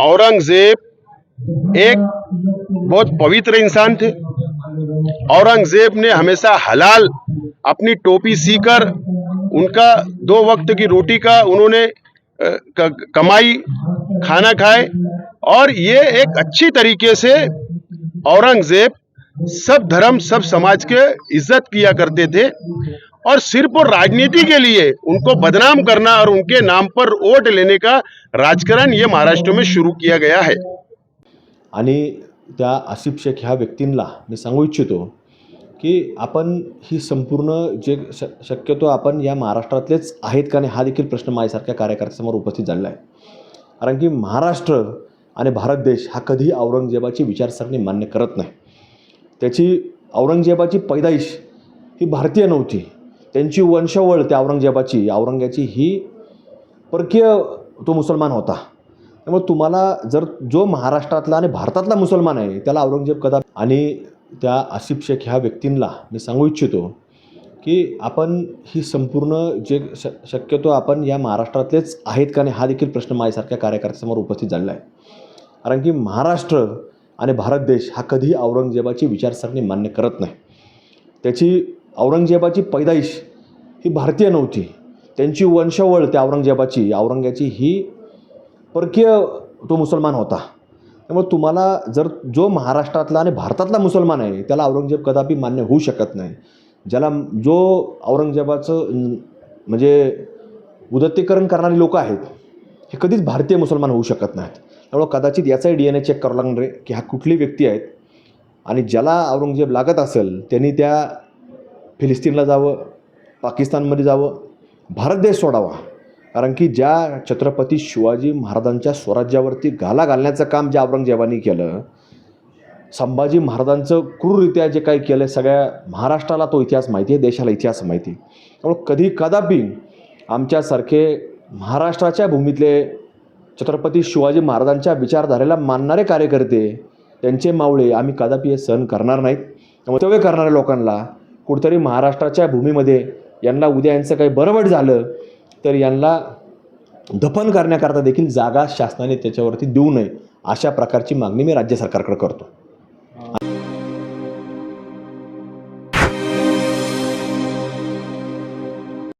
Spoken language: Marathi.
औरंगज़ेब एक बहुत पवित्र इंसान थे। औरंगज़ेब ने हमेशा हलाल अपनी टोपी सीकर उनका दो वक्त की रोटी का उन्होंने कमाई, खाना खाए। और ये एक अच्छी तरीके से औरंगज़ेब सब धर्म, सब समाज के इज़्ज़त किया करते थे। और सिर्फ और राजनीति के लिए उनको बदनाम करना और उनके नाम पर वोट लेने का राजकारण ये महाराष्ट्र में शुरू किया गया है। आणि त्या आसिफ शेख ह्या व्यक्तींना मी सांगू इच्छितो की आपण ही संपूर्ण जे श शक्यतो आपण या महाराष्ट्रातलेच आहेत का नाही हा देखील प्रश्न माझ्यासारख्या कार्यकर्त्यासमोर उपस्थित झालेला आहे. कारण की महाराष्ट्र आणि भारत देश हा कधीही औरंगजेबाची विचारसरणी मान्य करत नाही. त्याची औरंगजेबाची पैदाईश ही भारतीय नव्हती. त्यांची वंशावळ त्या औरंगजेबाची औरंग्याची ही परकीय तो मुसलमान होता. त्यामुळे तुम्हाला जर जो महाराष्ट्रातला आणि भारतातला मुसलमान आहे त्याला औरंगजेब कदा आणि त्या आसिफ शेख ह्या व्यक्तींना मी सांगू इच्छितो की आपण ही संपूर्ण जे श शक्यतो आपण या महाराष्ट्रातलेच आहेत का नाही हा देखील प्रश्न माझ्यासारख्या कार्यकर्त्यासमोर उपस्थित झालेला आहे. कारण की महाराष्ट्र आणि भारत देश हा कधीही औरंगजेबाची विचारसरणी मान्य करत नाही. त्याची औरंगजेबाची पैदाईश ही भारतीय नव्हती. त्यांची वंशावळ त्या औरंगजेबाची औरंग्याची ही परकीय तो मुसलमान होता. त्यामुळे तुम्हाला जर जो महाराष्ट्रातला आणि भारतातला मुसलमान आहे त्याला औरंगजेब कदापि मान्य होऊ शकत नाही. ज्याला जो औरंगजेबाचं म्हणजे उदत्तीकरण करणारी लोक आहेत हे कधीच भारतीय मुसलमान होऊ शकत नाहीत. त्यामुळं कदाचित याचाही डी एन ए चेक करावं लागणार आहे की हा कुठली व्यक्ती आहेत आणि ज्याला औरंगजेब लागत असेल त्यांनी त्या फिलिस्तीनला जावं पाकिस्तानमध्ये जावं भारत देश सोडावा. कारण की ज्या छत्रपती शिवाजी महाराजांच्या स्वराज्यावरती घाला घालण्याचं काम ज्या औरंगजेबाने केलं संभाजी महाराजांचं क्रूररित्या जे काही केलं सगळ्या महाराष्ट्राला तो इतिहास माहिती आहे देशाला इतिहास माहिती आहे. कधी कदापि आमच्यासारखे महाराष्ट्राच्या भूमीतले छत्रपती शिवाजी महाराजांच्या विचारधारेला मानणारे कार्यकर्ते त्यांचे मावळे आम्ही कदापि हे सहन करणार नाहीत. त्यामुळे करणाऱ्या लोकांना कुठतरी महाराष्ट्राच्या भूमीमध्ये यांना उद्या यांचं काही बरवट झालं तर यांना दफन करण्याकरता देखील जागा शासनाने त्याच्यावरती देऊ नये अशा प्रकारची मागणी मी राज्य सरकारकडे करतो.